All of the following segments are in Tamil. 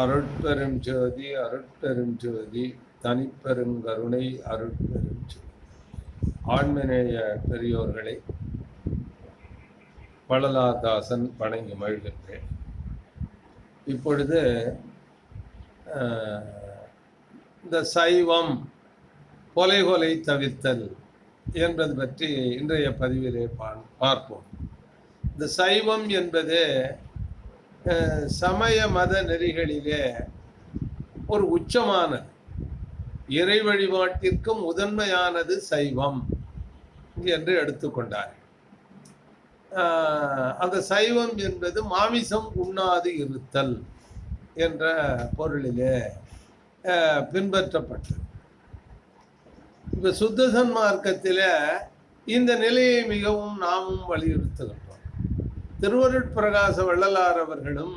அருட்பெரும் ஜோதி அருட்பெரும் ஜோதி தனிப்பெருங்கருணை அருட்பெரும் ஜோதி. ஆண்மநேய பெரியோர்களை பழலாதாசன் வணங்கி மகிழ்கின்றேன். இப்பொழுது இந்த சைவம் கொலை கொலை தவிர்த்தல் என்பது பற்றி இன்றைய பதிவிலே பார்ப்போம். இந்த சைவம் என்பது சமய மத நெறிகளிலே ஒரு உச்சமானது இறை வழிபாட்டிற்கும் முதன்மையானது சைவம் என்று எடுத்துக்கொண்டார். அந்த சைவம் என்பது மாமிசம் உண்ணாது இருத்தல் என்ற பொருளிலே பின்பற்றப்பட்டது. இப்போ சுத்த சன்மார்க்கத்தில் இந்த நிலையை மிகவும் நாமும் வலியுறுத்துகிறோம். திருவருட்பிரகாச வள்ளலார் அவர்களும்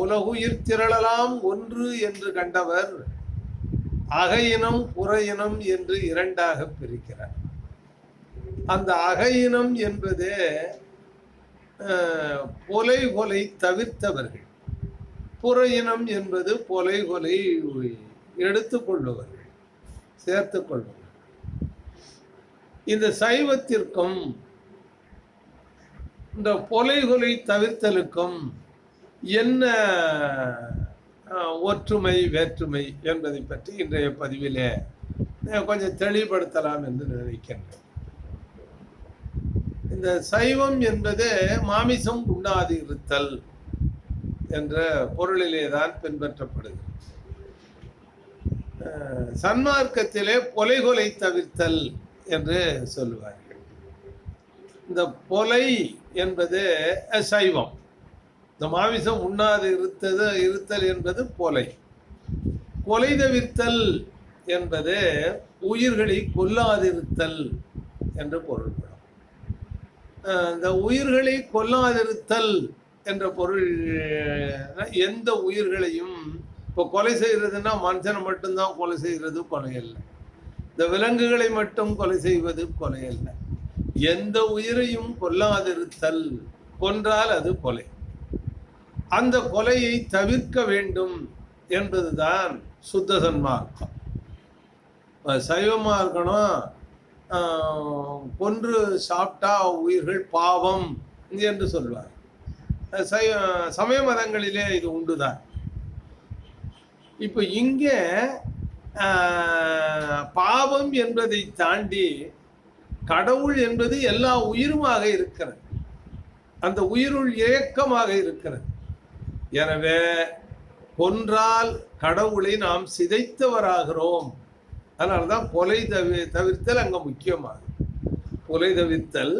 உலகுயிர் திரளலாம் ஒன்று என்று கண்டவர் அகையினம் புற இனம் என்று இரண்டாக பிரிக்கிறார். அந்த அகையினம் என்பது ஆஹ், கொலை கொலை தவிர்த்தவர்கள். புற இனம் என்பது கொலை கொலை எடுத்துக்கொள்பவர்கள் சேர்த்துக்கொள்பவர்கள் இந்த சைவத்திற்கும் இந்த பொலைகொலை தவிர்த்தலுக்கும் என்ன ஒற்றுமை வேற்றுமை என்பதை பற்றி இன்றைய பதிவிலே கொஞ்சம் தெளிவுபடுத்தலாம் என்று நினைக்கின்றேன். இந்த சைவம் என்பது மாமிசம் உண்ணாது இருத்தல் என்ற பொருளிலே தான் பின்பற்றப்படுகிறது. சன்மார்க்கத்திலே கொலை கொலை தவிர்த்தல் என்று சொல்லுவார்கள். இந்த பொலை என்பது சைவம். இந்த மாமிசம் உண்ணாது இருத்தது இருத்தல் என்பது கொலை கொலை தவிர்த்தல் என்பது உயிர்களை கொல்லாதிருத்தல் என்று பொருள்படும் இந்த உயிர்களை கொல்லாதிருத்தல் என்ற பொருள் எந்த உயிர்களையும் இப்போ கொலை செய்கிறதுனா மனுஷனை மட்டும்தான் கொலை செய்கிறது கொலை அல்ல. இந்த விலங்குகளை மட்டும் கொலை செய்வது கொலை அல்ல. எந்த உயிரையும் கொல்லாதிருத்தல் கொன்றால் அது கொலை. அந்த கொலையை தவிர்க்க வேண்டும் என்பதுதான் சுத்த சன்மார்க்கம் சைவமாக இருக்கணும். கொன்று சாப்பிட்டா உயிர்கள் பாவம் என்று சொல்வார். சைவ சமய மதங்களிலே இது உண்டுதான். இப்போ இங்கே பாவம் என்பதை தாண்டி கடவுள் என்பது எல்லா உயிருமாக இருக்கிறது. அந்த உயிருள் ஏக்கமாக இருக்கிறது. எனவே கொன்றால் கடவுளை நாம் சிதைத்தவராகிறோம். அதனால தான் கொலை தவி தவிர்த்தல் அங்கே முக்கியமாக கொலை தவிர்த்தல்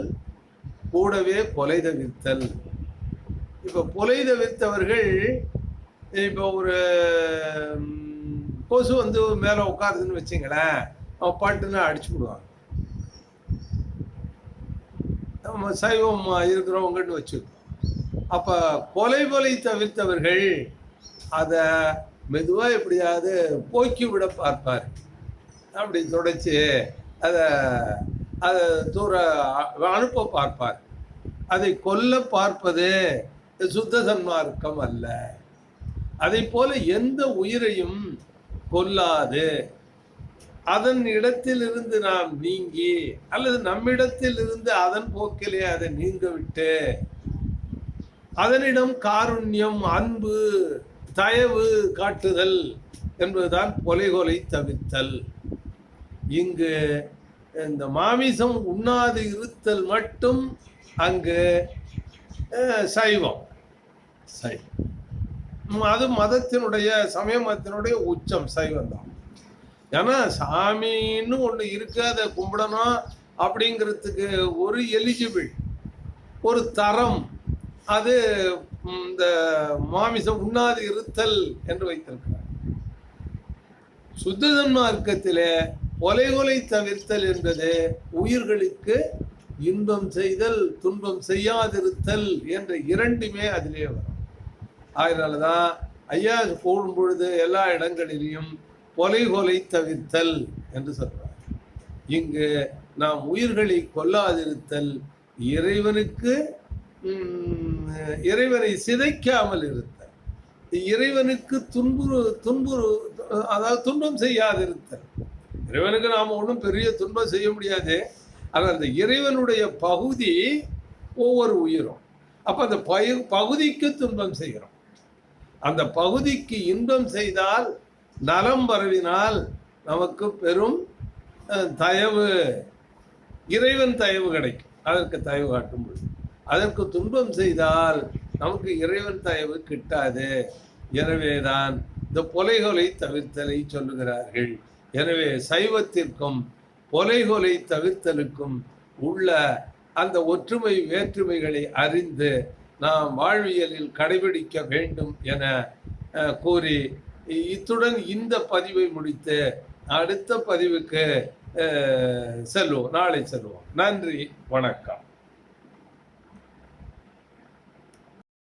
கூடவே கொலை தவிர்த்தல். இப்போ கொலை தவிர்த்தவர்கள் இப்போ ஒரு கொசு வந்து மேலே உட்காருதுன்னு வச்சுங்களேன் அவன் பாட்டுன்னு அடிச்சு விடுவாங்க. நம்ம சைவம் இருக்கிறவங்கன்னு வச்சுக்கோ. அப்போ கொலை கொலை தவிர்த்தவர்கள் அதை மெதுவாக எப்படியாவது போக்கி விட பார்ப்பார். அப்படி தொடச்சி அதை அதை தூர அனுப்ப பார்ப்பார். அதை கொல்ல பார்ப்பது சுத்த சன்மார்க்கம் அல்ல. அதை போல எந்த உயிரையும் கொல்லாது. அதன் இடத்திலிருந்து நாம் நீங்கி அல்லது நம்மிடத்தில் இருந்து அதன் போக்கிலே அதை நீங்க விட்டு அதனிடம் காருண்யம் அன்பு தயவு காட்டுதல் என்பதுதான் கொலை கொலை தவிர்த்தல். இங்கு இந்த மாமிசம் உண்ணாது இருத்தல் மட்டும் அங்கு சைவம். சைவம். அது மதத்தினுடைய சமய மதத்தினுடைய உச்சம் சைவம் தான் ஏன்னா சாமின்னு ஒன்று இருக்கு அதை கும்பிடணும் அப்படிங்கிறதுக்கு ஒரு எலிஜிபிள் ஒரு தரம் அது இந்த மாமிசம் உண்ணாது இருத்தல் என்று வைத்திருக்கிறார். சுத்த சன்மார்க்கத்திலே கொலை கொலை தவிர்த்தல் என்பது உயிர்களுக்கு இன்பம் செய்தல் துன்பம் செய்யாதிருத்தல் என்ற இரண்டுமே அதிலே வரும். அதனால தான் ஐயா கூடும் பொழுது எல்லா இடங்களிலையும் கொலை கொலை தவிர்த்தல் என்று சொல்றார். இங்கு நாம் உயிர்களை கொல்லாதிருத்தல் இறைவனுக்கு இறைவனை சிதைக்காமல் இருத்தல். இறைவனுக்கு துன்புறு துன்புறு அதாவது துன்பம் செய்யாதிருத்தல். இறைவனுக்கு நாம் ஒன்றும் பெரிய துன்பம் செய்ய முடியாது. ஆனால் அந்த இறைவனுடைய பகுதி ஒவ்வொரு உயிரும். அப்போ அந்த பகு பகுதிக்கு துன்பம் செய்கிறோம். அந்த பகுதிக்கு இன்பம் செய்தால் நலம் பரவினால் நமக்கு பெரும் தயவு இறைவன் தயவு கிடைக்கும். அதற்கு தயவு காட்டும் பொழுது. அதற்கு துன்பம் செய்தால் நமக்கு இறைவன் தயவு கிட்டாது. எனவேதான் இந்த பொலைகொலை தவிர்த்தலை சொல்லுகிறார்கள். எனவே சைவத்திற்கும் பொலைகொலை தவிர்த்தலுக்கும் உள்ள அந்த ஒற்றுமை வேற்றுமைகளை அறிந்து நாம் வாழ்வியலில் கடைபிடிக்க வேண்டும் என கூறி இத்துடன் இந்த பதிவை முடித்து அடுத்த பதிவுக்கு செல்வோம் நாளை செல்வோம் நன்றி. வணக்கம்.